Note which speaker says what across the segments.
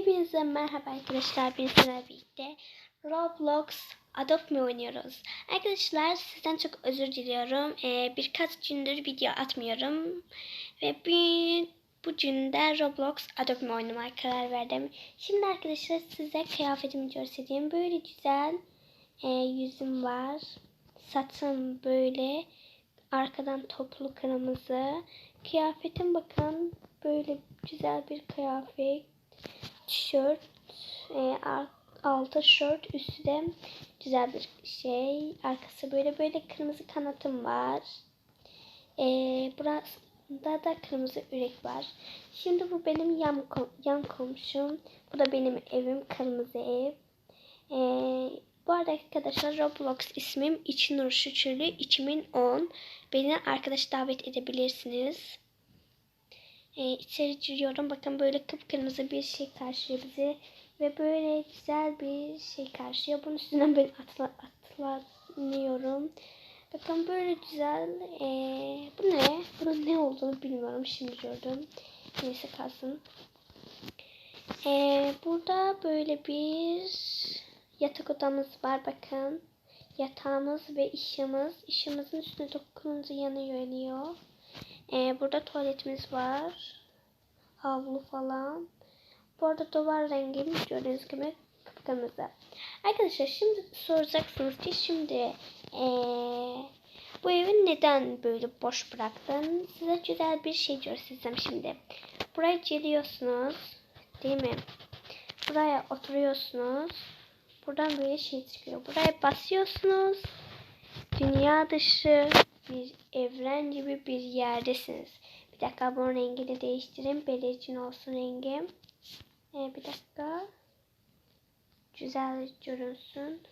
Speaker 1: Hepinize merhaba arkadaşlar. Biz sizlerle birlikte Roblox Adopt Me oynuyoruz. Arkadaşlar sizden çok özür diliyorum. Ee, birkaç gündür video atmıyorum. Ve bir, bu günde Roblox Adopt Me oynamaya karar verdim. Şimdi arkadaşlar size kıyafetimi göstereyim. Böyle güzel e, yüzüm var. Saçım böyle. Arkadan toplu kırmızı. Kıyafetim bakın böyle güzel bir kıyafet. Tişört, e, altı şort, üstü de güzel bir şey. Arkası böyle böyle kırmızı kanatım var. E, burasında da kırmızı ürek var. Şimdi bu benim yan, yan komşum. Bu da benim evim, kırmızı ev. E, bu arada arkadaşlar Roblox ismim İçnur Şüçürlü 2010. Beni arkadaş davet edebilirsiniz. Ee, içeri giriyorum. Bakın böyle kıpkırmızı bir şey karşılıyor bizi. Ve böyle güzel bir şey karşılıyor. Bunun üstünden böyle atla, atlanıyorum. Bakın böyle güzel. Ee, bu ne? Bunun ne olduğunu bilmiyorum. Şimdi gördüm. Neyse kalsın. Ee, burada böyle bir yatak odamız var. Bakın. Yatağımız ve işimiz. İşimizin üstüne dokununca yanıyor yanıyor. Ee, burada tuvaletimiz var. Havlu falan. Bu arada duvar rengimiz gördüğünüz gibi kıpkırmızı. Arkadaşlar şimdi soracaksınız ki şimdi ee, bu evi neden böyle boş bıraktın? Size güzel bir şey göstereceğim şimdi. Buraya geliyorsunuz. Değil mi? Buraya oturuyorsunuz. Buradan böyle şey çıkıyor. Buraya basıyorsunuz. Dünya dışı bir evren gibi bir yerdesiniz. Bir dakika bu rengini değiştireyim. Belirgin olsun rengim. Ee, bir dakika. Güzel görünsün.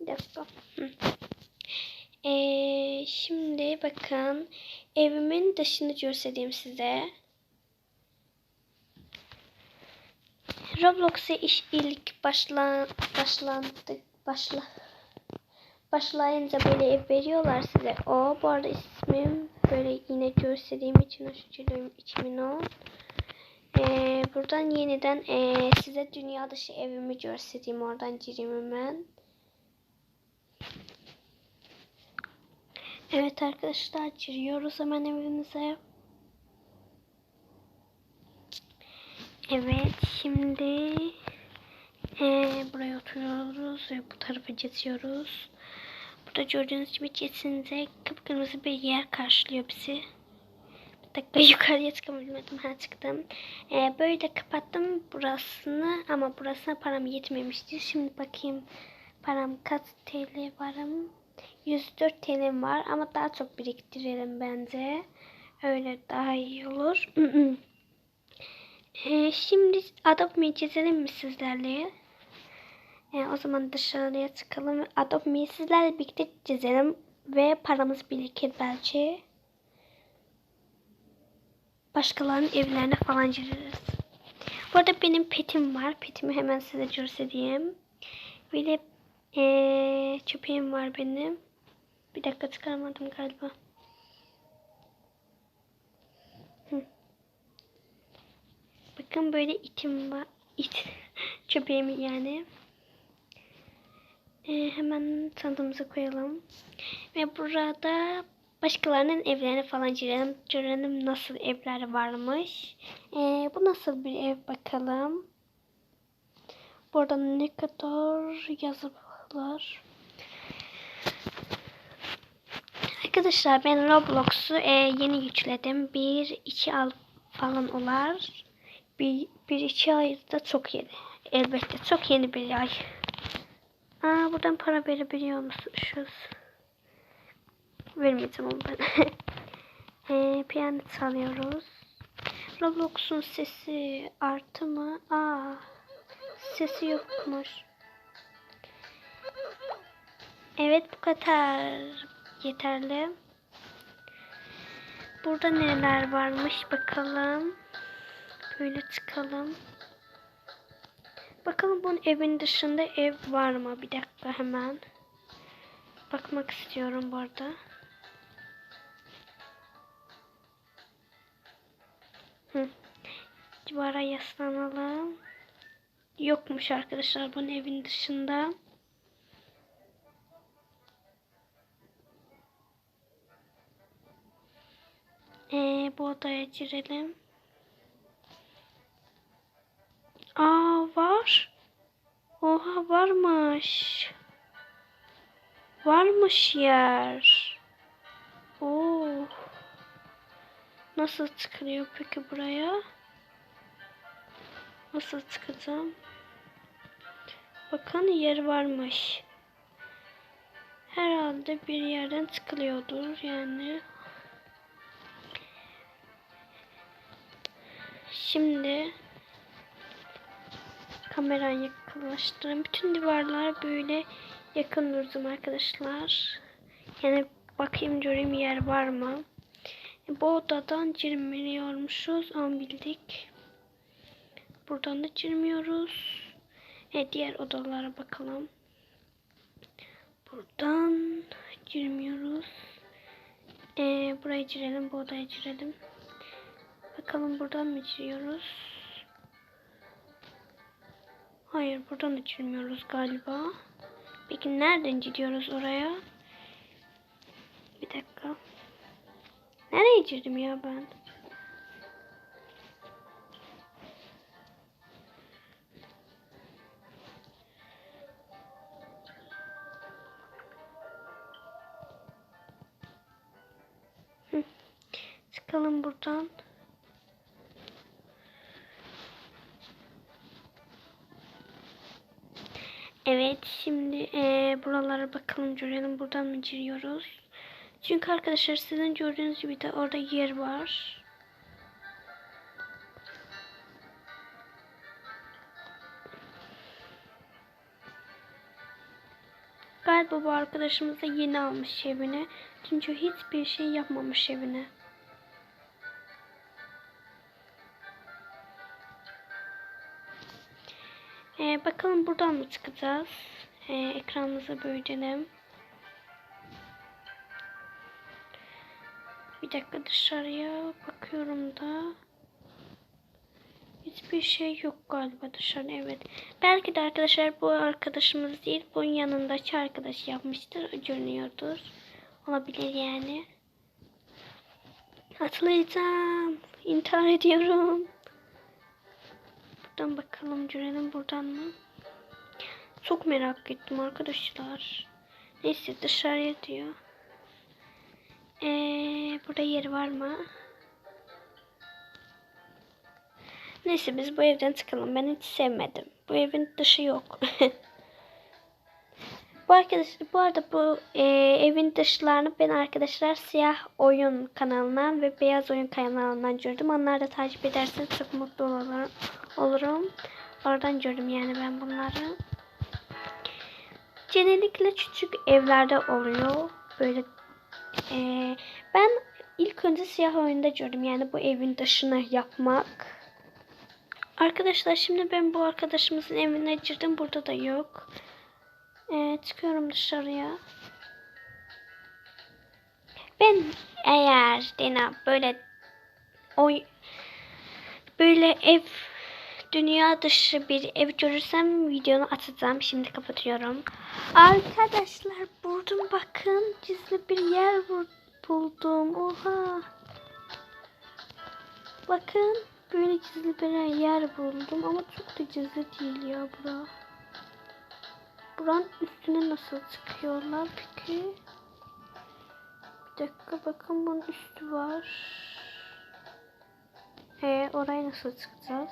Speaker 1: Bir dakika. Ee, şimdi bakın evimin dışını göstereyim size. Roblox'a iş ilk başla başlandık başla başlayınca böyle ev veriyorlar size. O bu arada ismim böyle yine göstereyim için açıcılığım içimin o. Ee, buradan yeniden e, size dünya dışı evimi göstereyim. Oradan gireyim hemen. Evet arkadaşlar giriyoruz hemen evimize. Evet şimdi e, buraya oturuyoruz ve bu tarafa geçiyoruz. Burada gördüğünüz gibi geçince kıpkırmızı bir yer karşılıyor bizi. Bir dakika yukarıya çıkabilmedim. Ha çıktım. E, böyle kapattım burasını ama burasına param yetmemişti. Şimdi bakayım param kaç TL varım. 104 TL'm var ama daha çok biriktirelim bence. Öyle daha iyi olur. ee, şimdi Adopt Me çizelim mi sizlerle? Ee, o zaman dışarıya çıkalım. Adopt Me sizlerle birlikte çizelim. Ve paramız birikir belki. Başkalarının evlerine falan gireriz. Bu arada benim petim var. Petimi hemen size göstereyim. Böyle ee, köpeğim var benim. Bir dakika çıkaramadım galiba. Hı. Bakın böyle itim var. İt. Köpeğim yani. Ee, hemen sandığımıza koyalım. Ve burada başkalarının evlerine falan girelim. Görelim nasıl evler varmış. Ee, bu nasıl bir ev bakalım. Burada ne kadar yazılar. Arkadaşlar ben Roblox'u e, yeni yükledim. Bir iki al falan olar. Bir, bir iki ay da çok yeni. Elbette çok yeni bir ay. Aa, buradan para verebiliyor musunuz? Vermeyeceğim onu ben. e, piyano çalıyoruz. Roblox'un sesi artı mı? Aa, sesi yokmuş. Evet bu kadar yeterli. Burada neler varmış bakalım. Böyle çıkalım. Bakalım bunun evin dışında ev var mı? Bir dakika hemen. Bakmak istiyorum bu arada. Hı. Civara yaslanalım. Yokmuş arkadaşlar bunun evin dışında. Odaya girelim. Aa var. Oha varmış. Varmış yer. Oo. Nasıl çıkılıyor peki buraya? Nasıl çıkacağım? Bakın yer varmış. Herhalde bir yerden çıkılıyordur yani. Şimdi kamerayı yakınlaştırın. Bütün duvarlar böyle yakın durdum arkadaşlar. Yani bakayım göreyim yer var mı? Bu odadan girmiyormuşuz ama bildik. Buradan da girmiyoruz. E, diğer odalara bakalım. Buradan girmiyoruz. E, buraya girelim, bu odaya girelim. Bakalım buradan mı giriyoruz? Hayır buradan da girmiyoruz galiba. Peki nereden gidiyoruz oraya? Bir dakika. Nereye girdim ya ben? Bakalım görelim buradan mı giriyoruz. Çünkü arkadaşlar sizin gördüğünüz gibi de orada yer var. Galiba bu arkadaşımız da yeni almış evine. Çünkü hiçbir şey yapmamış evine. Ee, bakalım buradan mı çıkacağız? Ee, ekranımıza büyütelim. Bir dakika dışarıya bakıyorum da. Hiçbir şey yok galiba dışarı evet. Belki de arkadaşlar bu arkadaşımız değil. Bunun yanındaki arkadaş yapmıştır. Görünüyordur. Olabilir yani. Atlayacağım. İntihar ediyorum. Buradan bakalım görelim buradan mı? Çok merak ettim arkadaşlar. Neyse dışarıya diyor. Ee, burada yer var mı? Neyse biz bu evden çıkalım. Ben hiç sevmedim. Bu evin dışı yok. bu arkadaş, bu arada bu e, evin dışlarını ben arkadaşlar siyah oyun kanalından ve beyaz oyun kanalından gördüm. Onları da takip ederseniz çok mutlu olurum. Oradan gördüm yani ben bunları. Genellikle küçük evlerde oluyor. Böyle e, ben ilk önce siyah oyunda gördüm. Yani bu evin dışını yapmak. Arkadaşlar şimdi ben bu arkadaşımızın evine girdim. Burada da yok. Ee, çıkıyorum dışarıya. Ben eğer Dena böyle oy böyle ev dünya dışı bir ev görürsem videonu atacağım. Şimdi kapatıyorum. Arkadaşlar buldum bakın. Gizli bir yer buldum. Oha. Bakın. Böyle gizli bir yer buldum ama çok da gizli değil ya bura. Buranın üstüne nasıl çıkıyorlar peki? Bir dakika bakın bunun üstü var. Ee, oraya nasıl çıkacağız?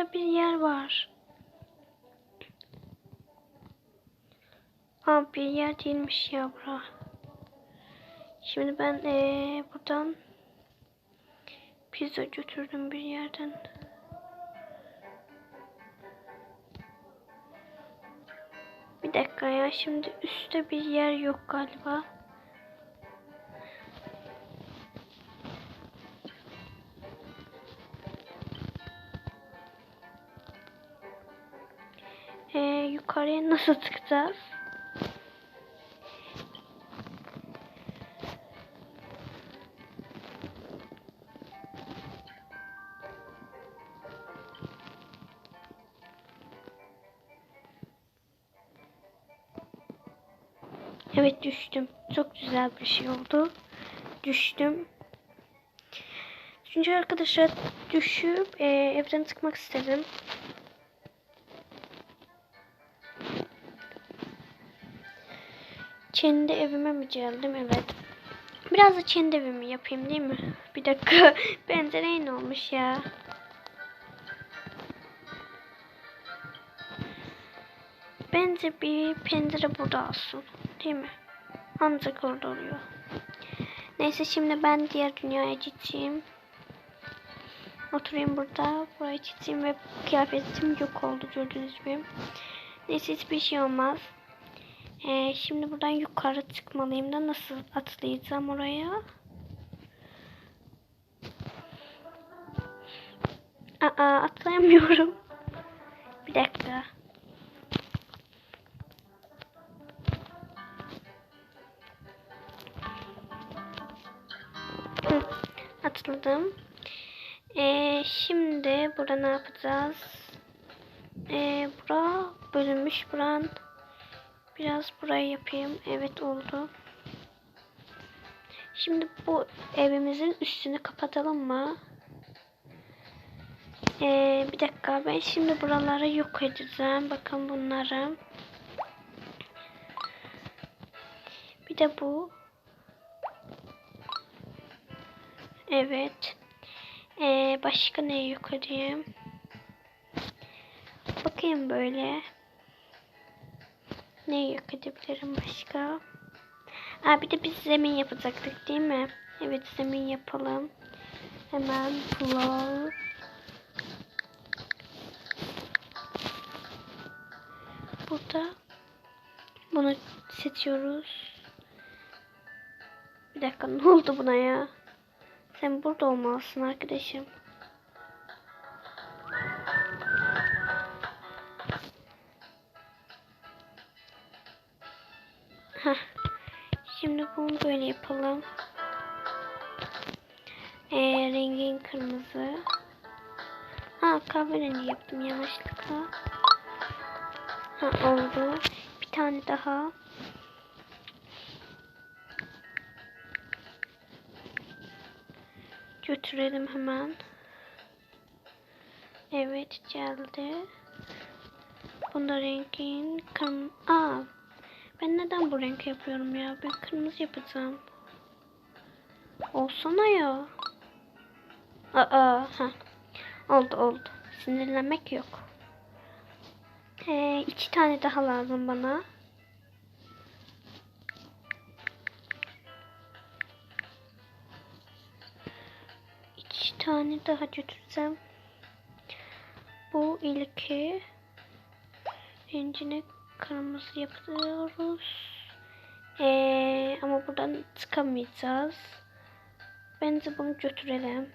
Speaker 1: Burada bir yer var. Aa bir yer değilmiş ya bura. Şimdi ben ee, buradan pizza götürdüm bir yerden. Bir dakika ya şimdi üstte bir yer yok galiba. Ee, yukarıya nasıl çıkacağız? Evet düştüm. Çok güzel bir şey oldu. Düştüm. Çünkü arkadaşlar düşüp e, evden çıkmak istedim. Kendi evime mi geldim? Evet. Biraz da kendi evimi yapayım değil mi? Bir dakika. Benzere ne olmuş ya? Bence bir pencere burada olsun. Değil mi? Ancak orada oluyor. Neyse şimdi ben diğer dünyaya gideceğim. Oturayım burada. Buraya gideceğim ve kıyafetim yok oldu gördüğünüz gibi. Neyse hiçbir şey olmaz. Ee, şimdi buradan yukarı çıkmalıyım da nasıl atlayacağım oraya? Aa atlayamıyorum. Bir dakika. Atladım. Ee, şimdi burada ne yapacağız? Ee, bura bölünmüş buran. Biraz burayı yapayım. Evet oldu. Şimdi bu evimizin üstünü kapatalım mı? Ee, bir dakika ben şimdi buraları yok edeceğim. Bakın bunları. Bir de bu. Evet. Ee, başka ne yok edeyim? Bakayım böyle. Ne yok edebilirim başka? Aa, bir de biz zemin yapacaktık değil mi? Evet zemin yapalım. Hemen floor. Burada bunu seçiyoruz. Bir dakika ne oldu buna ya? Sen burada olmalısın arkadaşım. Bunu böyle yapalım. Ee, rengin kırmızı. Ha kahverengi yaptım yanlışlıkla. Ha oldu. Bir tane daha. Götürelim hemen. Evet geldi. Bunda rengin kırmızı. Aa, ben neden bu renk yapıyorum ya? Ben kırmızı yapacağım. Olsana ya. Aa, ha. Oldu oldu. Sinirlenmek yok. Ee, iki tane daha lazım bana. İki tane daha götüreceğim. Bu ilki. Rencini kırmızı yapıyoruz. Ee, ama buradan çıkamayacağız. Bence bunu götürelim.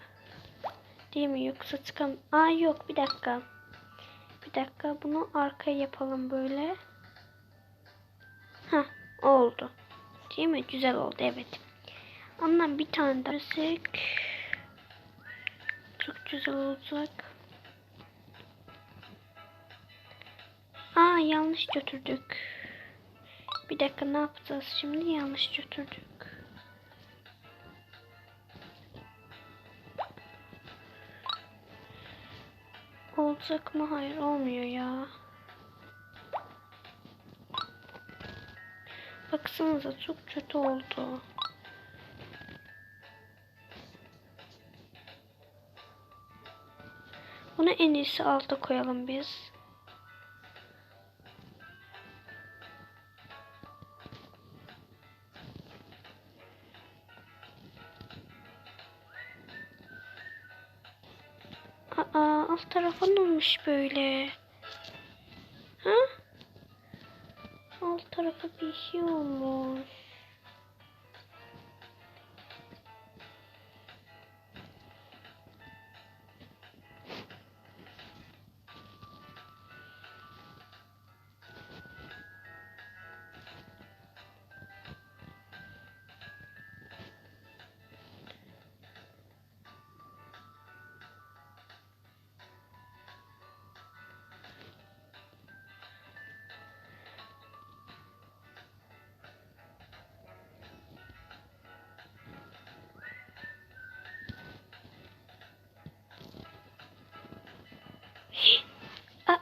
Speaker 1: Değil mi? Yoksa çıkam... Aa yok bir dakika. Bir dakika bunu arkaya yapalım böyle. Ha oldu. Değil mi? Güzel oldu evet. Ondan bir tane daha. Çok güzel olacak. Aa yanlış götürdük. Bir dakika ne yapacağız şimdi? Yanlış götürdük. Olacak mı? Hayır olmuyor ya. Baksanıza çok kötü oldu. Bunu en iyisi alta koyalım biz. Olmuş böyle? Ha? Alt tarafa bir şey olmuş.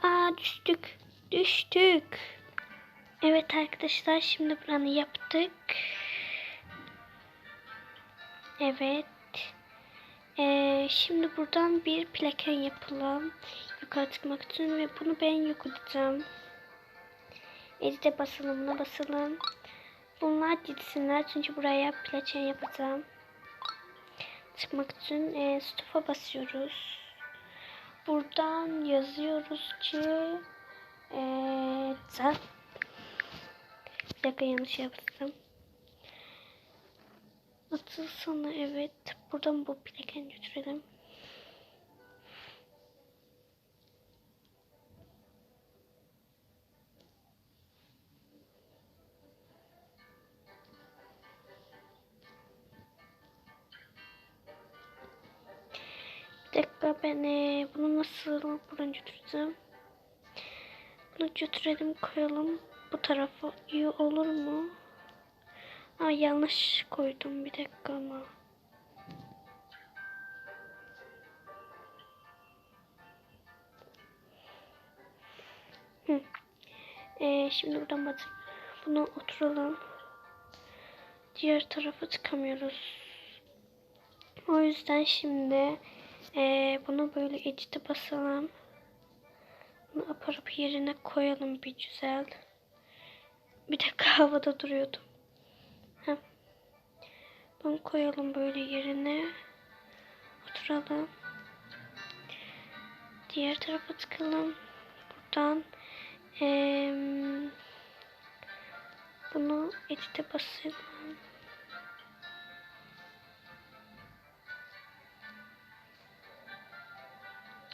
Speaker 1: Aa düştük. Düştük. Evet arkadaşlar şimdi buranı yaptık. Evet. Ee, şimdi buradan bir plaken yapalım. Yukarı çıkmak için ve bunu ben yok edeceğim. Edite basalım buna basalım. Bunlar gitsinler çünkü buraya plaken yapacağım. Çıkmak için e, stopa basıyoruz. Buradan yazıyoruz ki ee, can. Bir yanlış yaptım. Atıl sana evet. Buradan bu plakeni götürelim. Dakika ben bunu nasıl buradan götüreceğim? Bunu götürelim koyalım bu tarafa. İyi olur mu? Aa, yanlış koydum bir dakika ama. Hı. Ee, şimdi buradan bak. Bunu oturalım. Diğer tarafa çıkamıyoruz. O yüzden şimdi ee, bunu böyle edit'e basalım. Bunu aparıp yerine koyalım bir güzel. Bir dakika havada duruyordum. Heh. Bunu koyalım böyle yerine. Oturalım. Diğer tarafa çıkalım. Buradan ee, bunu edit'e basalım.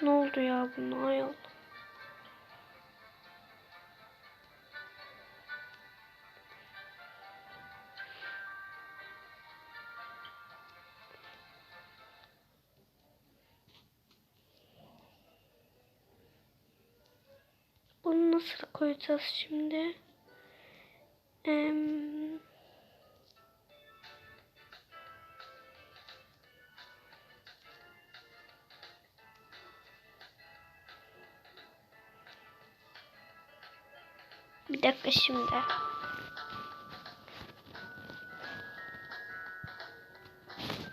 Speaker 1: Ne oldu ya buna ay Allah. Bunu nasıl koyacağız şimdi? Ee, bir dakika şimdi.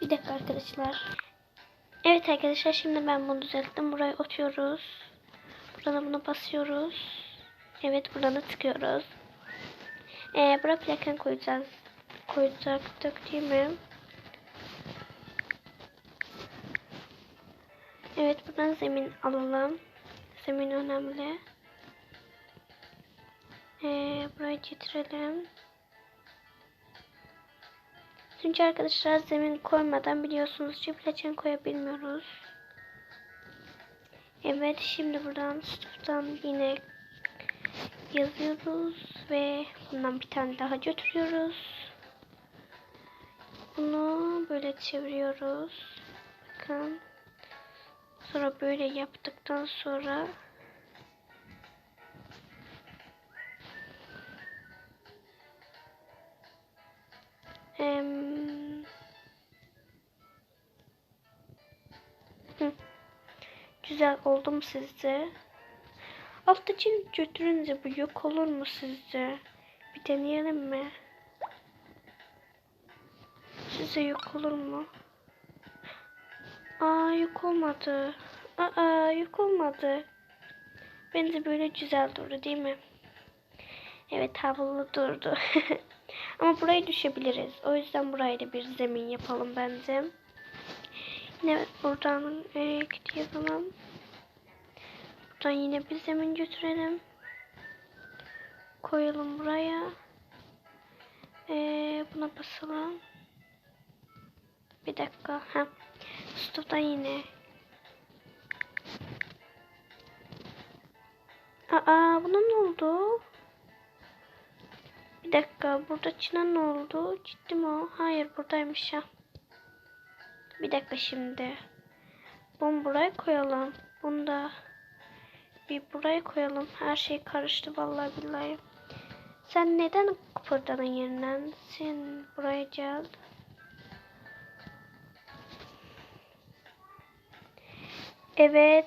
Speaker 1: Bir dakika arkadaşlar. Evet arkadaşlar şimdi ben bunu düzelttim. Buraya oturuyoruz. Buradan bunu basıyoruz. Evet buradan da tıkıyoruz. Ee, buraya plaken koyacağız. Koyacaktık değil mi? Evet buradan zemin alalım. Zemin önemli. Ee, buraya getirelim. Çünkü arkadaşlar zemin koymadan biliyorsunuz ki plaken koyabilmiyoruz. Evet şimdi buradan stop'tan yine yazıyoruz ve bundan bir tane daha götürüyoruz. Bunu böyle çeviriyoruz. Bakın. Sonra böyle yaptıktan sonra Güzel oldu mu sizce? Alttaki götürünce bu yok olur mu sizce? Bir deneyelim mi? Sizce yok olur mu? Aa yok olmadı. Aa yok olmadı. Bence böyle güzel durdu değil mi? Evet havalı durdu. Ama burayı düşebiliriz. O yüzden burayı da bir zemin yapalım bence. Yine buradan e, kötü yazalım. Buradan yine bir zemin götürelim. Koyalım buraya. E, buna basalım. Bir dakika. Ha. Stop'tan yine. Aa buna ne oldu? Bir dakika burada Çin'e ne oldu? Ciddi mi o? Hayır buradaymış ya. Bir dakika şimdi. Bunu buraya koyalım. Bunu da bir buraya koyalım. Her şey karıştı vallahi billahi. Sen neden kıpırdadın yerinden? Sen buraya gel. Evet.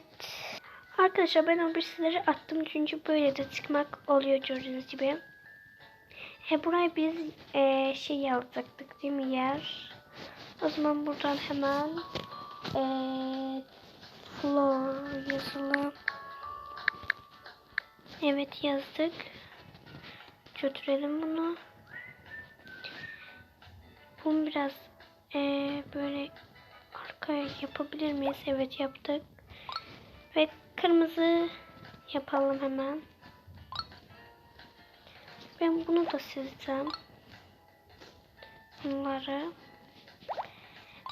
Speaker 1: Arkadaşlar ben o birisileri attım çünkü böyle de çıkmak oluyor gördüğünüz gibi. He buraya biz e, şey yazacaktık değil mi yer? O zaman buradan hemen e, floor yazalım. Evet yazdık. Götürelim bunu. Bunu biraz e, böyle arkaya yapabilir miyiz? Evet yaptık. Ve kırmızı yapalım hemen. Ben bunu da sileceğim. Bunları.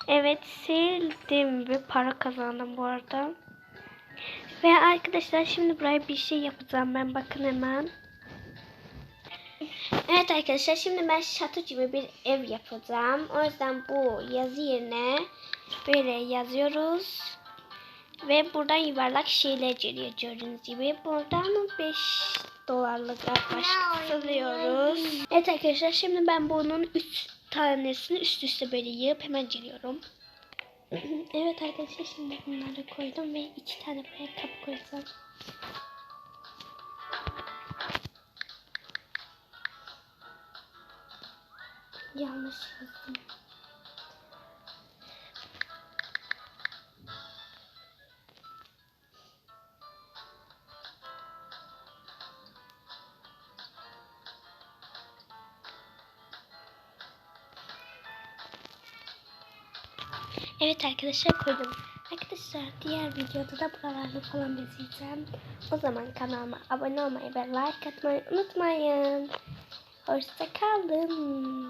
Speaker 1: Evet sildim ve para kazandım bu arada. Ve arkadaşlar şimdi buraya bir şey yapacağım ben bakın hemen. Evet arkadaşlar şimdi ben şato gibi bir ev yapacağım. O yüzden bu yazı yerine böyle yazıyoruz. Ve buradan yuvarlak şeyler geliyor gördüğünüz gibi. Buradan 5 dolarlık başlıyoruz. Evet arkadaşlar şimdi ben bunun 3 tanesini üst üste böyle yığıp hemen geliyorum. evet arkadaşlar şimdi bunları koydum ve 2 tane buraya kap koyacağım. Yanlış yazdım. Evet arkadaşlar koydum. Arkadaşlar diğer videoda da buralarla falan bezeyeceğim. O zaman kanalıma abone olmayı ve like atmayı unutmayın. Hoşçakalın.